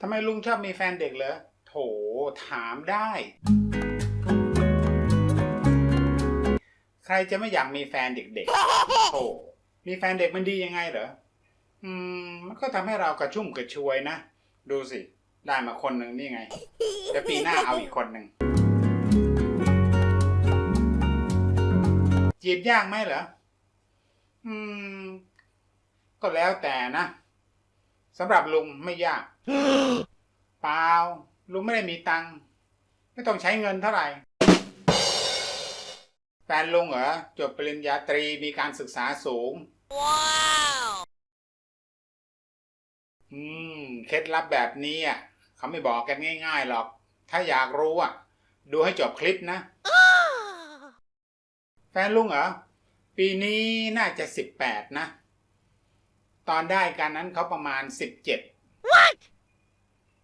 ทำไมลุงชอบมีแฟนเด็กเหรอ โถ ถามได้ ใครจะไม่อยากมีแฟนเด็กๆ โถ มีแฟนเด็กมันดียังไงเหรอ อืม มันก็ทำให้เรากระชุ่มกระชวยนะ ดูสิ ได้มาคนหนึ่งนี่ไง เดี๋ยวปีหน้าเอาอีกคนหนึ่ง จีบยากไหมเหรอ อืม ก็แล้วแต่นะ สำหรับลุงไม่ยาก เปล่า ลุงไม่ได้มีตังค์ไม่ต้องใช้เงินเท่าไหร่แฟนลุงเหรอจบปริญญาตรีมีการศึกษาสูงอืมเคล็ดลับแบบนี้อะเขาไม่บอกกันง่าย ๆหรอก ถ้าอยากรู้อะ ดูให้จบคลิปนะ แฟนลุงเหรอปีนี้น่าจะสิบแปดนะ ตอนได้กันนั้นเขาประมาณสิบเจ็ด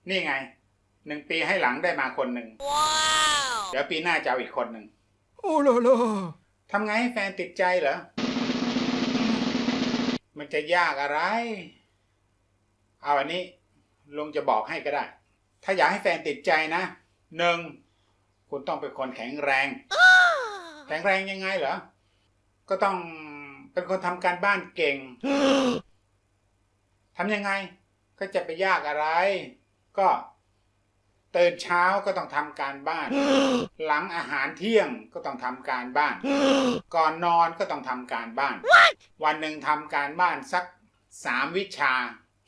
นี่ไงหนึ่งปีให้หลังได้มาคนหนึ่งเดี๋ยวปีหน้าจะเอาอีกคนหนึ่งโอ้โลโลทำไงให้แฟนติดใจเหรอ มันจะยากอะไร เอาอันนี้ลุงจะบอกให้ก็ได้ ถ้าอยากให้แฟนติดใจนะหนึ่งคุณต้องเป็นคนแข็งแรง แข็งแรงยังไงเหรอ ก็ต้องเป็นคนทำการบ้านเก่ง ทำยังไงก็จะไปยากอะไร ก็ตื่นเช้าก็ต้องทำการบ้าน หลังอาหารเที่ยงก็ต้องทำการบ้าน ก่อนนอนก็ต้องทำการบ้าน วันหนึ่งทำการบ้านสักสามวิชา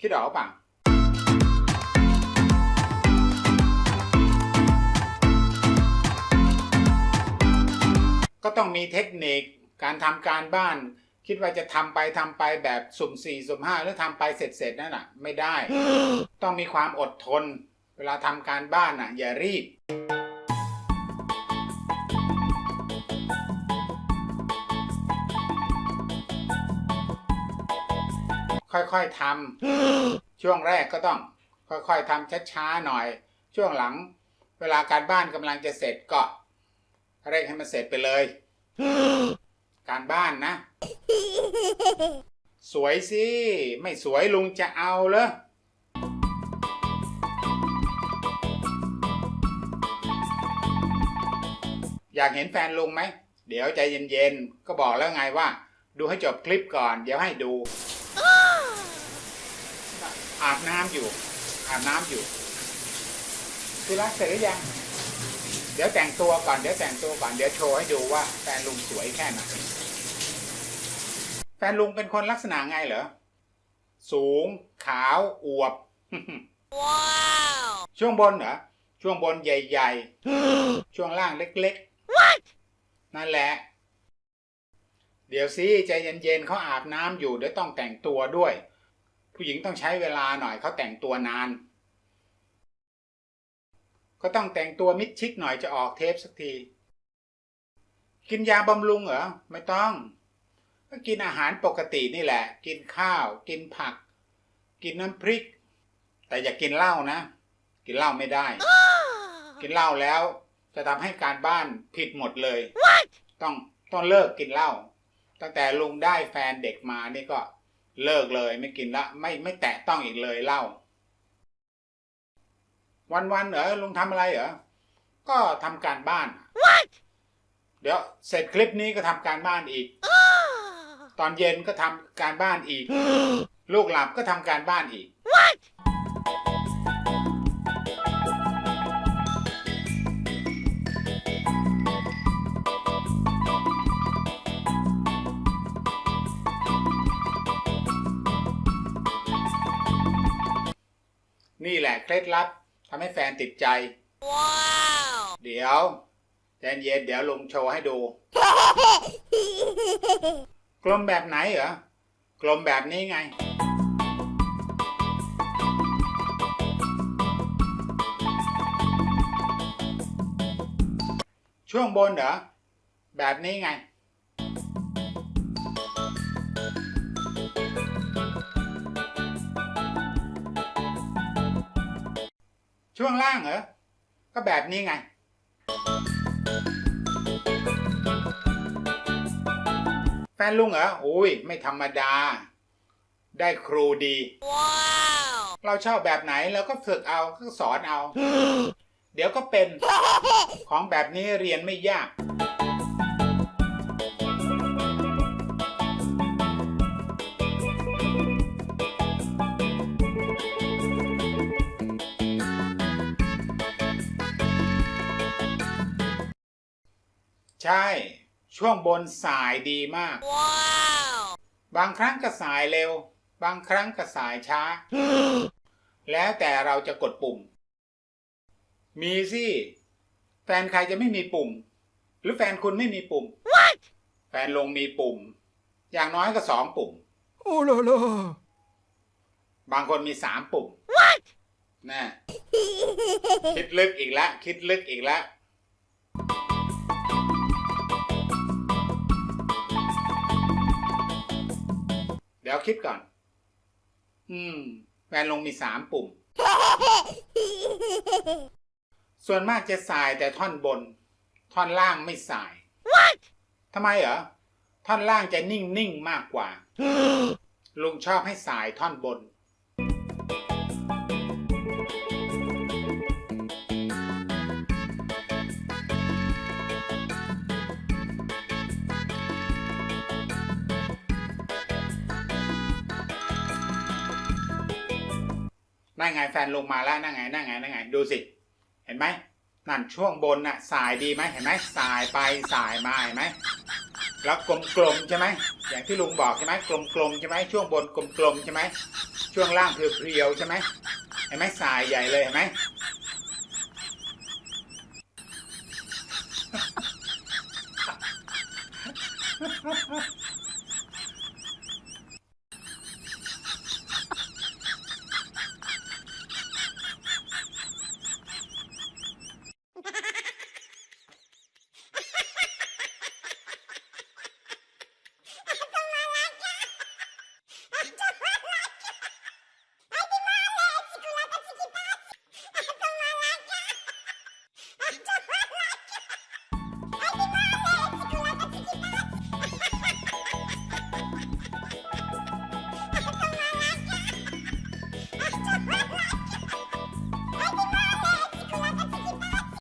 คิดออกป่ะก็ต้องมีเทคนิคการทำการบ้าน คิดว่าจะทำไปทำไปแบบสุ่มสี่สุ่มห้าหรือทำไปเสร็จเสร็จๆนั่นน่ะ ไม่ได้ ต้องมีความอดทน เวลาทำการบ้านน่ะ อย่ารีบ ค่อยๆทำช่วงแรกก็ต้อง ค่อยๆทำช้าๆหน่อย ช่วงหลัง เวลาการบ้านกำลังจะเสร็จก็เร่งให้มันเสร็จไปเลย การบ้านนะ สวยสิ ไม่สวยลุงจะเอาเหรออยากเห็นแฟนลุงไหม เดี๋ยวใจเย็นๆ ก็บอกแล้วไงว่า ดูให้จบคลิปก่อน เดี๋ยวให้ดู อาบน้ำอยู่ อาบน้ำอยู่ธุระเสร็จหรือยัง เดี๋ยวแต่งตัวก่อนเดี๋ยวแต่งตัวก่อนเดี๋ยวโชว์ให้ดูว่าแฟนลุงสวยแค่ไหนแฟนลุงเป็นคนลักษณะไงเหรอ สูง ขาว อวบช่วงบนเหรอ ช่วงบนใหญ่ๆ ช่วงล่างเล็กๆนั่นแหละ เดี๋ยวสิใจเย็นๆเขาอาบน้ำอยู่เดี๋ยวต้องแต่งตัวด้วย ผู้หญิงต้องใช้เวลาหน่อยเขาแต่งตัวนาน ก็ต้องแต่งตัวมิดชิดหน่อยจะออกเทปสักที กินยาบำรุงเหรอ ไม่ต้อง ก็กินอาหารปกตินี่แหละ กินข้าว กินผัก กินน้ำพริก แต่อย่ากินเหล้านะ กินเหล้าไม่ได้ กินเหล้าแล้ว จะทำให้การบ้านผิดหมดเลย ต้องต้องเลิกกินเหล้าตั้งแต่ลุงได้แฟนเด็กมานี่ก็เลิกเลยไม่กินละไม่ไม่แตะต้องอีกเลยเหล้า วันๆเหรอลุงทำอะไรเหรอ ก็ทำการบ้านเดี๋ยวเสร็จคลิปนี้ก็ทำการบ้านอีก ตอนเย็นก็ทำการบ้านอีก ลูกหลับก็ทำการบ้านอีกนี่แหละเคล็ดลับ ทำให้แฟนติดใจเดี๋ยวใจเย็นเดี๋ยวลุงโชว์ให้ดู กลมแบบไหนเหรอกลมแบบนี้ไง ช่วงบนเหรอแบบนี้ไง ช่วงล่างเหรอ ก็แบบนี้ไง แฟนลุงเหรออุ้ยไม่ธรรมดา ได้ครูดีเราชอบแบบไหนเราก็ฝึกเอาก็สอนเอา เดี๋ยวก็เป็น ของแบบนี้เรียนไม่ยาก ใช่ ช่วงบนสายดีมากบางครั้งก็สายเร็ว บางครั้งก็สายช้า แล้วแต่เราจะกดปุ่ม มีสิแฟนใครจะไม่มีปุ่ม หรือแฟนคุณไม่มีปุ่มแฟนลงมีปุ่ม อย่างน้อยก็สองปุ่ม Oh là là บางคนมีสามปุ่มน่ะคิดลึกอีกแล้วคิดลึกอีกแล้ว ดี๋ยวคิดก่อน อืมแฟนลงมีสามปุ่ม ส่วนมากจะสายแต่ท่อนบน ท่อนล่างไม่สายทำไมเหรอ ท่อนล่างจะนิ่งๆมากกว่า ลุงชอบให้สายท่อนบน นั่นไงแฟนลงมาแล้วนั่นไงนั่นไงนั่นไงดูสิ เห็นไหมนั่นช่วงบนน่ะสายดีไหมเห็นไหมสายไปสายมาเห็นไหมแล้วกลมๆใช่ไหมอย่างที่ลุงบอกใช่ไหมกลมๆใช่ไหมช่วงบนกลมๆใช่ไหมช่วงล่างเพรียวๆใช่ไหมเห็นไหมสายใหญ่เลยเห็นไหม